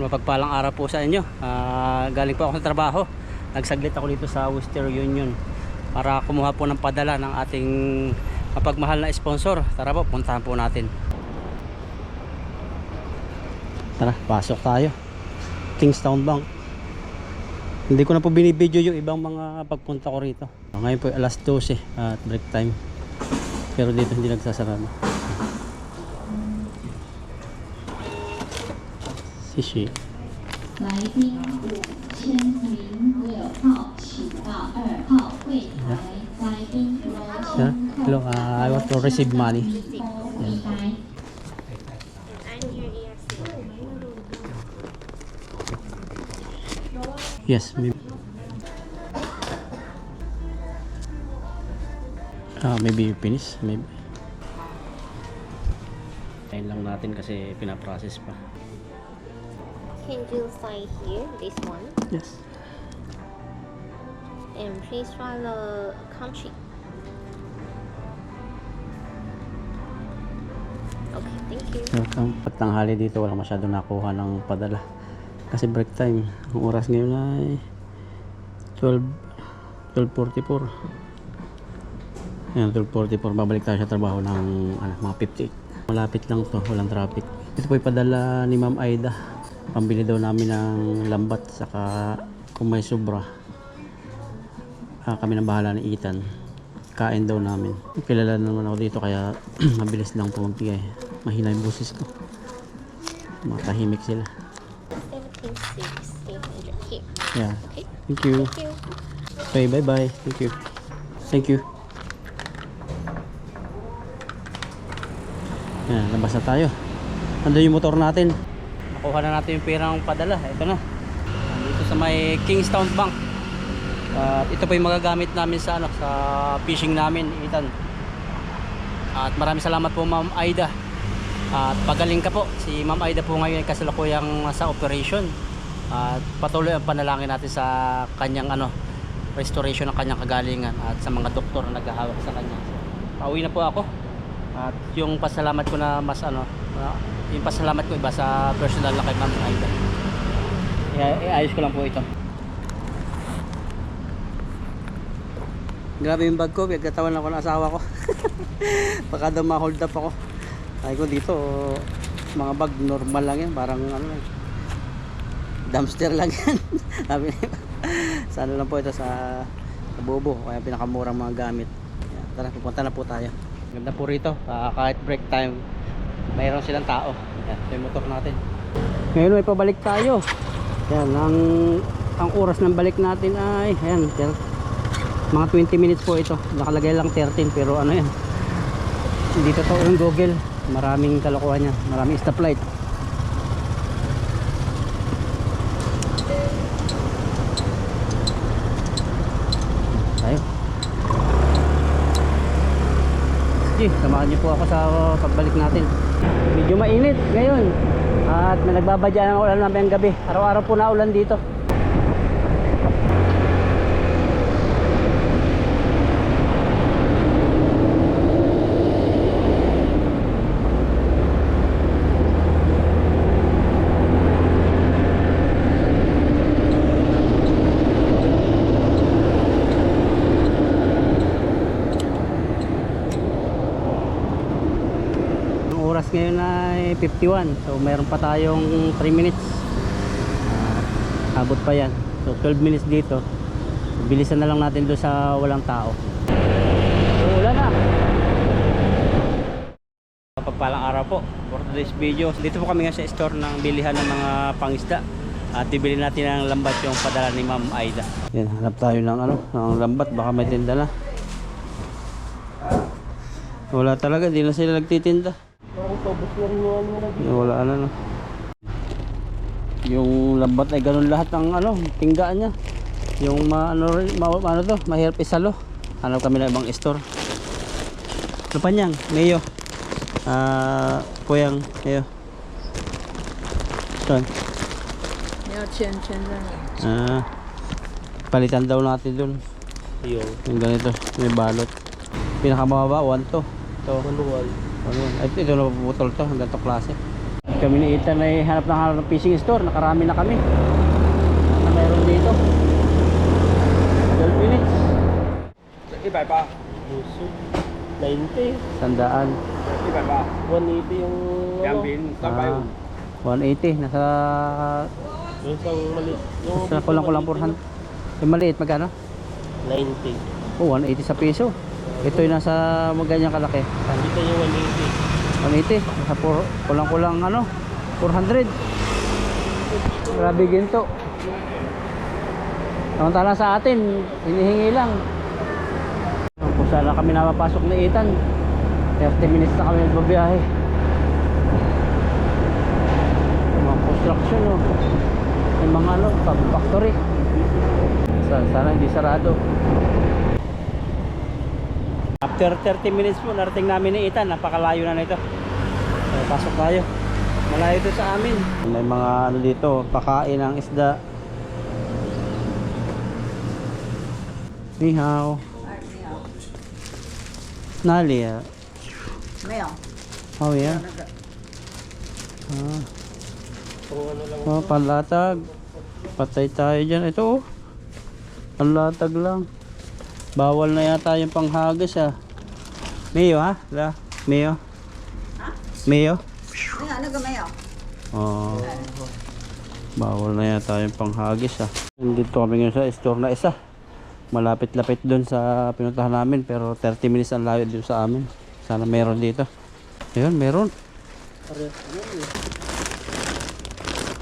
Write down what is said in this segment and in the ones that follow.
Ayun, mapagpalang araw po sa inyo. Ah, galing po ako sa trabaho. Nagsaglit ako dito sa Western Union para kumuha po ng padala ng ating mapagmahal na sponsor. Tara po, puntahan po natin. Tara, pasok tayo. Kingstown Bank. Hindi ko na po binibideo yung ibang mga pagpunta ko rito. Ngayon po alas 12 at break time. Pero dito hindi nagsasarado. Sishi. 来宾五千零六号，请到二号柜台。来宾罗 Sir, hello, ah, I want to receive money. 应该。 Yes, maybe. Ah, maybe you finish, maybe. Ayun lang natin kasi pinaprocess pa. Can you sign here, this one? Yes. And please write the country. Okay, thank you. Welcome. Pag tanghali dito, wala masyado nakuha ng padala. Kasi break time. Ang oras ngayon ay 12 12.44. Ayan, 12.44. Babalik tayo sa trabaho ng ano, mga 58. Malapit lang to, walang traffic. Ito po ipadala ni Ma'am Aida. Pambili daw namin ng lambat saka kung may sobra. ah, kami nang bahala ni Ethan. Kain daw namin. Kilala naman ako dito kaya mabilis lang po magbigay. Mahina yung boses ko. Matahimik sila. 17,600 here. Yeah. Okay, Thank you. thank you. Okay, bye-bye. Thank you. Thank you. Yan, labas na tayo. Ando yung motor natin. Nakuha na natin yung perang padala. Ito na. Dito sa may Kingstown Bank. At ito po yung magagamit namin sa ano, sa fishing namin, Ethan. At maraming salamat po Ma'am Aida. At pagaling ka po. Si Ma'am Aida po ngayon ay kasalukuyang sa operation. At patuloy ang panalangin natin sa kanyang ano, restoration ng kanyang kagalingan at sa mga doktor na naghahawak sa kanya. Pauwi na po ako. At yung pasalamat ko na mas ano, yung pasalamat ko iba sa personal na kay Ma'am Aida. Iayos ko lang po ito. Grabe yung bag ko, pinagkatawan ako ng asawa ko. Baka daw ma-hold up ako. Ay ko dito, mga bag normal lang yan, parang ano lang. Dumpster lang yan. Sabi niya. Lang po ito sa, sa Bobo, kaya pinakamurang mga gamit. Tara, pupunta na po tayo. Ganda po rito, ah, kahit break time, mayroon silang tao. Yan, yung motor natin. Ngayon may pabalik tayo. Yan, ang, ang oras ng balik natin ay, ayan, ter- mga 20 minutes po ito. Nakalagay lang 13 pero ano yan. Hindi totoo yung Google. Maraming kalokohan yan. Maraming stoplight. Sige, samahan niyo po ako sa pagbalik natin. Medyo mainit ngayon. At nagbabadya ng ulan namin gabi. Araw-araw po na ulan dito. Ang oras ngayon ay 51. So meron pa tayong 3 minutes. Ah, abot pa yan. So 12 minutes dito. Bilisan na lang natin doon sa walang tao. So, wala na. Pagpalang araw po for today's video. Dito po kami nga sa store ng bilihan ng mga pangisda. At bibili natin ng lambat yung padala ni Ma'am Aida. Yan, hanap tayo ng ano, ng lambat. Baka may tinda na. Wala talaga, di na sila nagtitinda. Paubos na rin yung. Wala na no. Yung lambat ay eh, ganun lahat ng ano, tinggaan niya. Yung ma ano, ma ano to, mahirap isalo. Hanap kami ng ibang store. Ano Lupanyang, Mayo. Ah, uh, Kuyang, Mayo. Ton. Mayo Chen Chen lang. Ah. Palitan daw natin doon. Yo. Yung ganito, may balot. Pinakamababa 1 to. To. Manual. Ayun. Ito na puputol to. Ganito klase. Kami ni Ethan ay hanap na hanap ng fishing store. Nakarami na kami. Ano na mayroon dito. 12 minutes. 100 pa. Puso. 90. Sandaan. 100 pa. 180 yung... Yan ano? bin. Tapa ah. yun. 180. Nasa... Yung isang maliit. Yung kulang-kulang 400. Yung maliit, magkano? 90. Oh, 180 sa peso. Ito yung nasa maganyang kalaki. Dito yung 180. 180. Nasa kulang-kulang ano? 400. Grabe ginto. Samantala sa atin, hinihingi lang. Kung sana kami napapasok na Ethan, 30 minutes na kami magbabiyahe. Yung Mga construction, oh. Yung mga ano, factory. Sana, sana hindi sarado. After 30 minutes po, narating namin ni Ethan. Napakalayo na nito. So, pasok tayo. Malayo ito sa amin. May mga ano dito, pakain ng isda. Ni hao. Nali. 没有，Oh yeah. Ah. Oh, panlatag. Patay tayo dyan. Ito oh. Panlatag lang. Bawal na yata yung panghagas ah. Mayo ha? La, mayo. Ha? Mayo? Ano, ano gamayo? Oo. Oh. Bawal na yata yung panghagis ha. Nandito kami ngayon sa store na isa. Malapit-lapit dun sa pinuntahan namin pero 30 minutes ang layo dito sa amin. Sana meron dito. Ayun, meron.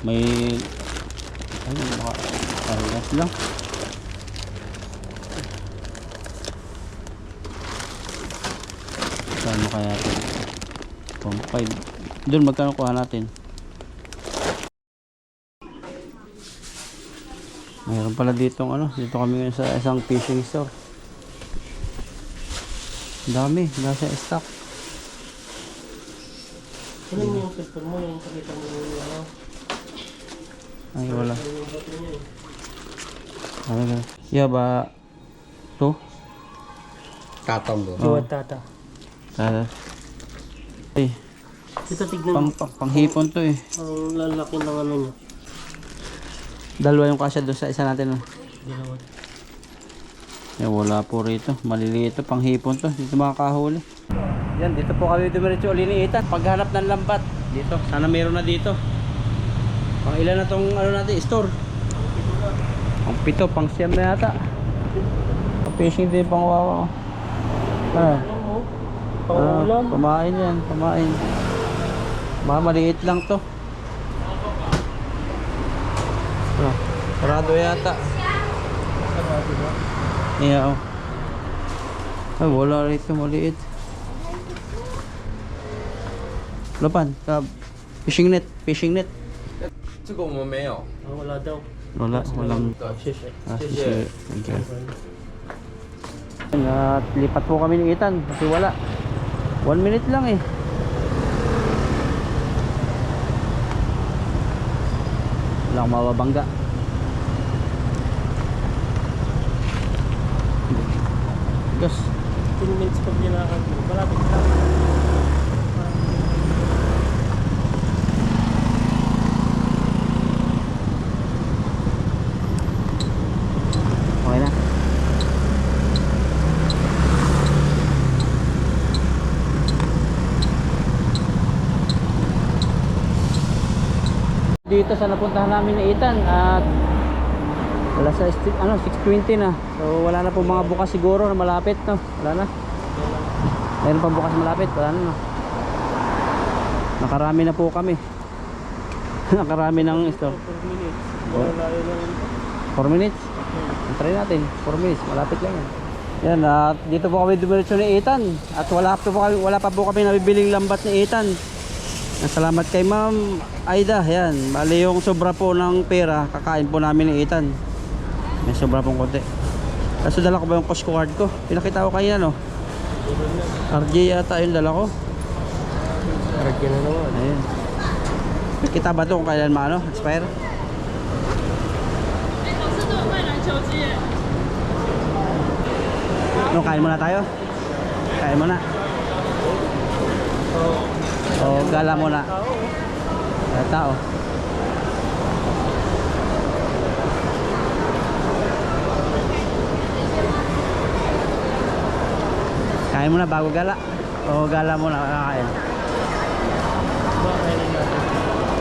May... Ayun, mga... Ayun, lang. Saan mo kaya ito? 1.5 Doon magkano kuha natin? Mayroon pala ditong ano, dito kami ngayon sa isang fishing store. Ang Dami, nasa stock. Ano yung cellphone mo, yung pakita mo yung ano, Ay, wala. Ano na? Yeah, ba? To? Tatong doon. Oh. tata. Tara. Ay, Ito tignan pang, pang, panghipon to eh. ang lalaki ng ano niya. Dalawa yung kasya doon sa isa natin. Oh. Dalawa. Eh, wala po rito. Maliliit to, panghipon to. Dito makakahuli. Yan, dito po kami dumiretso uli ni. Paghanap ng lambat. Dito, sana meron na dito. Pang ilan na tong ano natin, store. Pang pito, pang siyam na yata. Fishing din, pang wawa. Ah, ah, Pangulam. kumain yan, kumain. Baka maliit lang to. Ah, sarado yata. Yeah, oh. Ay, wala rito maliit. Lapan, ka fishing net, fishing net. 这个我们没有。 Ah, wala daw. Wala, walang Sheesh. ah, sige. Thank you. At lipat po kami ni Ethan kasi wala. One minute lang eh. Wala akong mababangga. Gus. 10 minutes pag nilakad mo. Malapit lang. Dito sa napuntahan namin ni Ethan at wala sa ano 6:20 na. So wala na po mga bukas siguro na malapit no. Wala na. Mayroon pa bukas malapit, wala na. no? Nakarami na po kami. Nakarami ng store. 4 minutes. Oh. Wala yun lang. 4 minutes. Try natin. 4 minutes. Malapit lang yan. Yan, at dito po kami dumiretso ni Ethan. At wala, pa po kami, wala pa po kami nabibiling lambat ni Ethan. Salamat kay Ma'am Aida. Yan, bali yung sobra po ng pera, kakain po namin ni Ethan. May sobra pong konti. Kaso dala ko ba yung Costco card ko? Pinakita ko kanina, no? RJ yata yung dala ko. Lagyan na naman. Ayun. Kita ba ito kung kailan maano? Expire? No, kain muna tayo. Kain muna. O, gala muna. May tao. Kain mo na bago gala. O gala mo na kakain.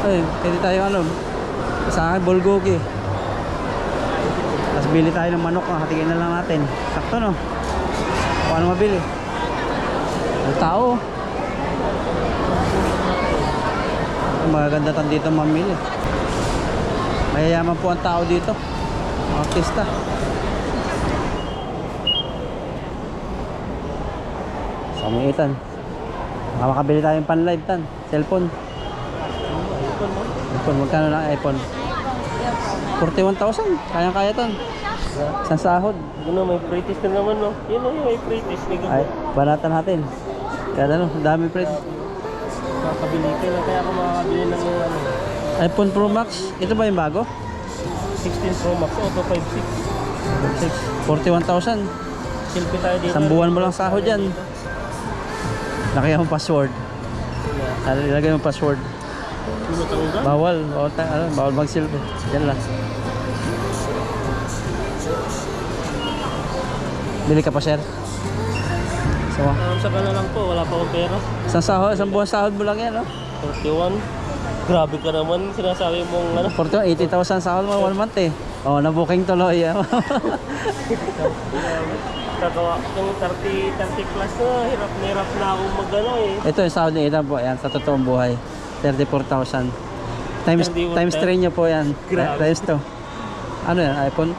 Ay, pwede tayo ano. Sa akin, bulgogi. Tapos bili tayo ng manok. Hatigin na lang natin. Sakto no? Paano mabili? Ang tao. Ang magaganda tan dito mamili. Mayayaman po ang tao dito. Mga Artista. Sa may itan. Baka makabili tayong pan live tan. Cellphone. iPhone, magkano lang iPhone? 41,000. Kayang-kaya tan. Isang sahod. Ano, may pretest na naman, no? Yun, yung may pretest. May Ay, banatan natin. Kaya ano, dami pre. Kakabili ka na, kaya ako makakabili ng ano, iPhone Pro Max. Ito ba yung bago? 16 Pro Max, Auto 56. 41,000. Selfie tayo dito. Isang buwan mo lang sahod yan. Nakaya mo password. Ano, ilagay mo password. Bawal. Bawal, ta- ano, bawal mag-silver. Yan lang. Bili ka pa, sir? So, Um, saka na lang po, wala pa akong pera. isang sahod, isang buwan sahod mo lang yan, no? 41. Grabe ka naman, sinasabi mong ano. 41, 80,000 sahod mo, one month eh. Oh, na-booking tuloy. ah. Kagawa ng 30, 30 plus na, hirap na hirap na ako magano eh. Ito yung sahod ni Ethan po, yan, sa totoong buhay. 34,000. Times, 31,000. times 3 nyo po yan. Grabe. Times 2. Ano yan, iPhone?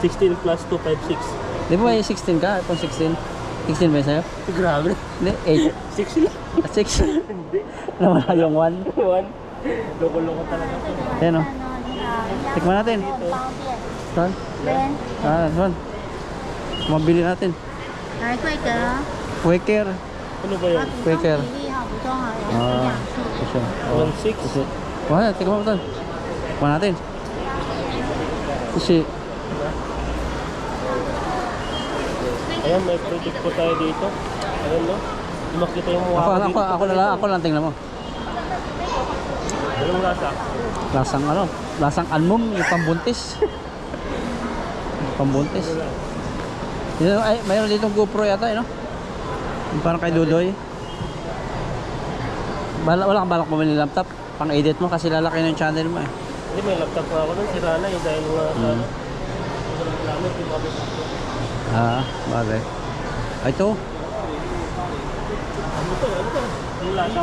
16 plus 256. Di ba may 16 ka? iPhone 16? 16 ba yun sa'yo? Grabe. Hindi, 8. 6 lang. Ah, 6? Hindi. Naman yung 1. 1. Loko-loko talaga. Ayan o. Tikman natin. Saan? Ben. Ah, saan? Mabili natin. Ay, Quaker. Quaker. Ano ba yun? Quaker. Ah, ah ito. 1-6. Tikman mo ito. Tikman natin. Kasi, Ayan, may project po tayo dito. Ayan no. Makita yung mukha ako, ko ako, dito. ako na lang, ako lang tingnan mo. Anong lasa? Lasang ano, lasang almum, yung pambuntis. Pambuntis. Dito, ay, mayroon dito GoPro yata, eh, no? Yung parang kay Dudoy. Bala, wala kang balak bumili laptop. Pang edit mo kasi lalaki ng channel mo eh. Hindi, may laptop na ako nun. Sira na yung dahil nga sa ano. Ah, bagay. Ito, Ano to? Ano to? Yung lasa?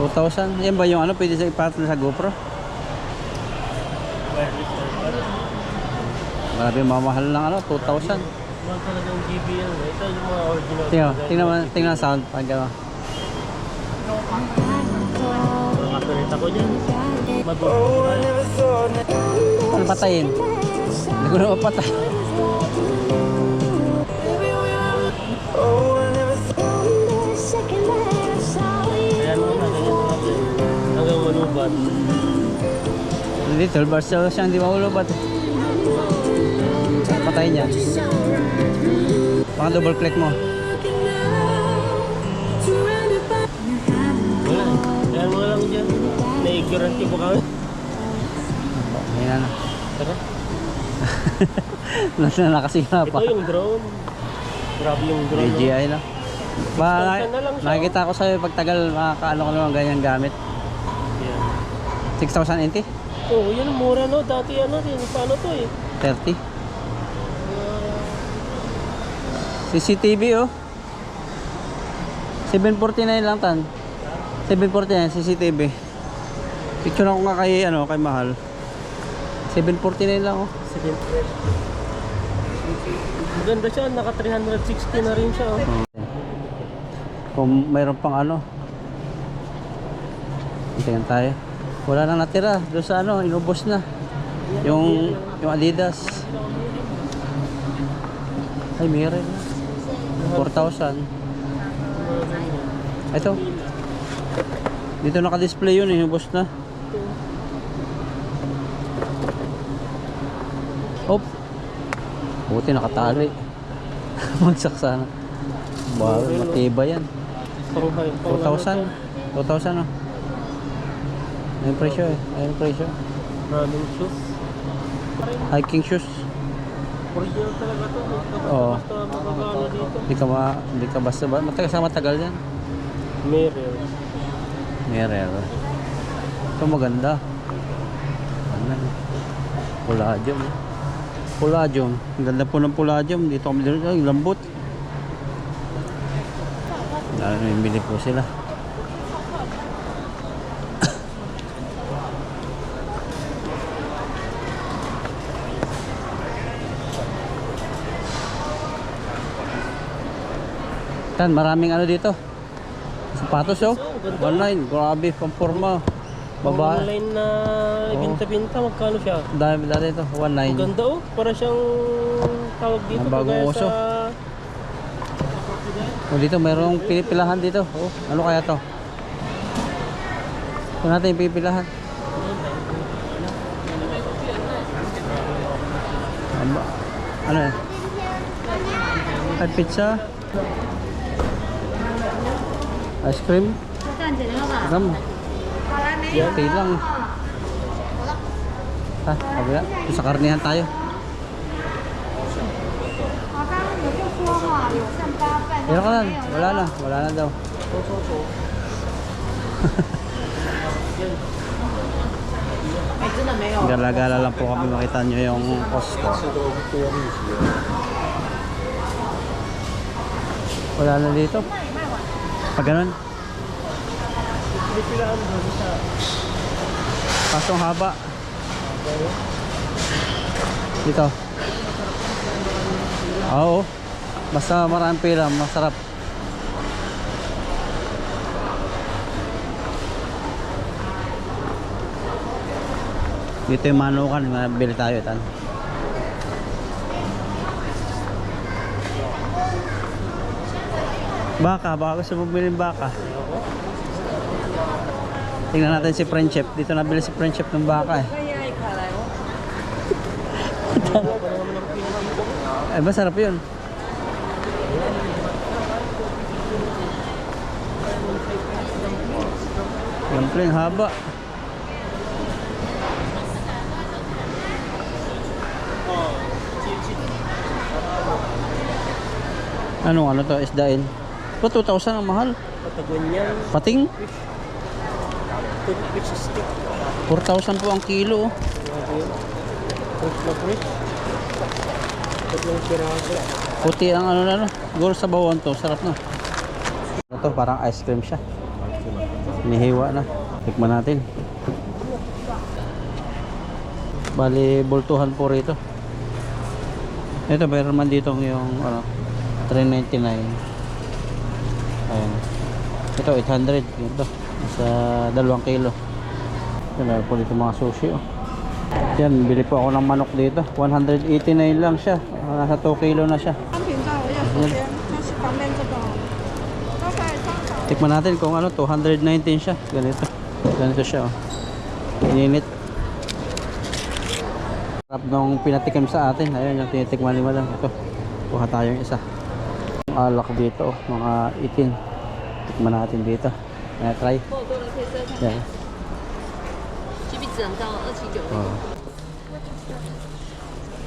2,000. Yan ba yung ano, pwede sa ipartner sa GoPro? Marami mamahal lang ano, 2,000. Mga talagang GB yan. Ito yung mga original. Tingnan, tingnan, tingnan sound pag ano. Mga kasunit ako dyan. Mabubuhay. Ano patayin? Hindi ko na mapatay. Manubat. Hindi, 12 hours daw siya, hindi maulubat. Patayin niya. Baka double click mo. Wala. Ayan mo lang dyan. Na-ignorante po kami. Ayan na. Tara. Nasa na kasi nga pa. Ito yung drone. Grabe yung drone. no? DJI lang. Ba, na lang nakikita ko sa'yo pag tagal makakaano ko naman ganyan gamit. Yan. 6,000 NT? Oh, yun ang mura no. Dati ano din. Paano to eh? 30? CCTV oh. 749 lang tan. 749 CCTV. Picture ako nga kay ano, kay Mahal. 749 lang oh. Sige. Maganda siya. Naka 360 na rin siya. Oh. Kung mayroon pang ano. Tingnan tayo. Wala nang natira. Doon sa ano, inubos na. Yung, yung Adidas. Ay, meron na. 4,000. Ito. Dito naka-display yun eh, inubos na. Hop. Buti nakatali. Magsak sana. Wow, matibay yan. Pang, pang, 2,000. 2,000 oh. Ayun presyo eh. Ayun presyo. Running shoes. Hiking shoes. Original talaga to. Oo. Basta magagano dito. Hindi ka ma, hindi ka basta ba? Matagal sa matagal yan. Mirror. Merel. Ito maganda. Ano? Palladium. Palladium. Ang ganda po ng palladium. Dito kami dito. Ay, lambot. Lalo na bili po sila. Tan, maraming ano dito. Sapatos oh. Online, grabe, pamporma. Babae. Online na ibinta-binta, magkano siya? Dami dati ito, Ang 19. ganda oh. Para siyang tawag dito. Ang bagong uso. Sa... O dito, mayroong pinipilahan dito. Oh, ano kaya to? Ito natin yung pipilahan. Ano eh? Ay, pizza. Ice cream. Ram. Okay lang. Ha, kabila. Sa karnihan tayo. Meron ka lang. Wala na. Wala na daw. Gala-gala lang po kami makita nyo yung Costco. Wala na dito. Pag ganun. Pasong haba. Dito. Oo. Basta maraming pila, masarap. Dito yung manukan, mabili tayo tan. Baka, baka gusto mo bilhin baka. Tingnan natin si Friendship. Dito nabili si Friendship ng baka eh. eh, masarap yun. Yung haba. Ano ano to? Isdain. Pa 2,000 ang mahal. Patagon yan. Pating Toothpick stick. 4,000 po ang kilo. na. Puti ang ano na no. Siguro sa bawon to, sarap no. Ito parang ice cream siya. Hinihiwa na. Tikman natin. Bali, bultuhan po rito. Ito, mayroon man dito yung ano, 399. Ayan. Ito, 800. Ito, sa 2 kilo. Ito, po dito mga sushi. Oh. Yan, bili po ako ng manok dito. 189 lang siya. Ah, Nasa 2 kilo na siya. Yan. Tikman natin kung ano, 219 siya. Ganito. Ganito siya. Oh. Ininit. Sarap nung pinatikim sa atin. Ayun, yung tinitikman ni Madam. Ito. Kuha tayong isa. Alak dito. Oh. Mga itin. Tikman natin dito. Ayan, try. Yan. Oh.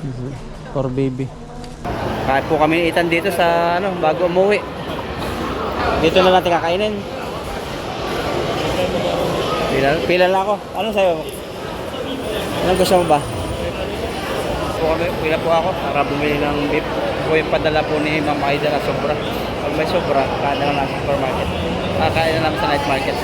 Mhm. For baby. Kahit po kami itan dito sa ano, bago umuwi. Dito na natin kakainin. Pila, pila lang ako. Ano sa'yo? Anong gusto mo ba? Po kami, pila po ako para bumili ng beef. Po yung padala po ni Ma'am Aida na sobra. Pag may sobra, kain na lang sa supermarket. Kakain na lang sa night market.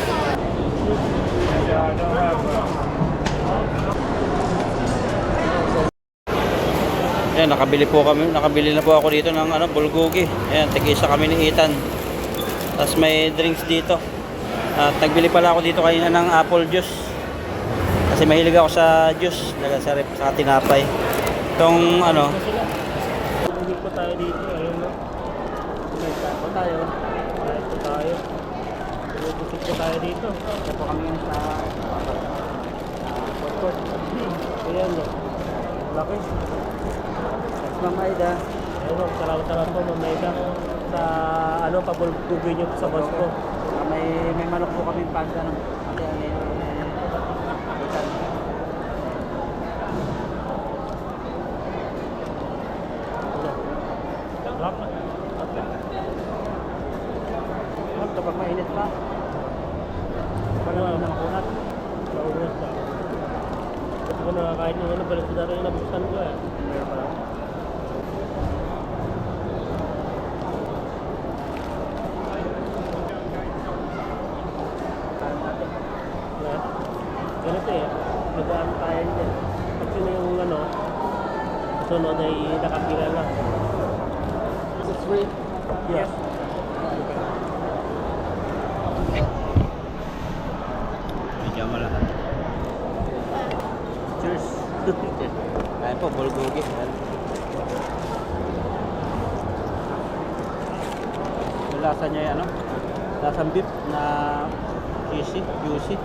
Ayan, nakabili po kami, nakabili na po ako dito ng ano, bulgogi. Ayan, tig-isa kami ni Ethan. Tapos may drinks dito. At nagbili pala ako dito kanina ng apple juice. Kasi mahilig ako sa juice, laga sa rep, sa tinapay. Itong ano, po tayo dito. Ayun no. Po tayo. Kahit po tayo. Bumibusik po tayo dito. ito po kami sa Passport. Ayan no. Laki. Ma'am Aida. Ayun no. Salamat salamat po Ma'am Maida. Sa ano, pabulbugin niyo po sa bus ko. Ah, may may manok po kami pag ano. Kasi ano, ako nakakain ng ano, balik ko na rin nabuksan ko eh. Meron pa lang. Na, ganito eh. Magaan tayo dyan. Pag sino yung ano, sunod ay nakapila na. Is it free? Yes. Medyo malahat. Cheers. Ayan po, bulgogi. Lasa niya yung ano? Lasang beef na cheesy, juicy,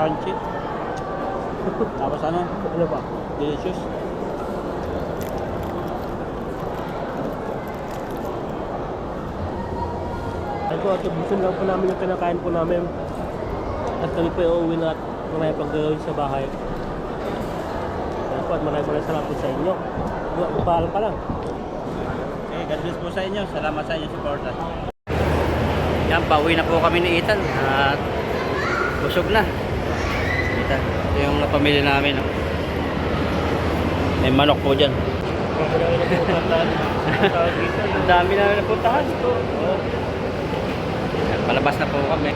crunchy. Tapos ano? Ano ba? Delicious. Ay ko, at ubusin lang po namin yung kinakain po namin. At kami po yung uuwi na at mamaya pag gagawin sa bahay. Kaya po at maraming maraming salamat po sa inyo. Paalam pa lang. Okay, God bless po sa inyo. Salamat sa inyong support. Yan, pauwi na po kami ni Ethan. At busog na. Ito yung napamili namin. oh. May manok po dyan. Ang dami na napuntahan. Palabas na po kami.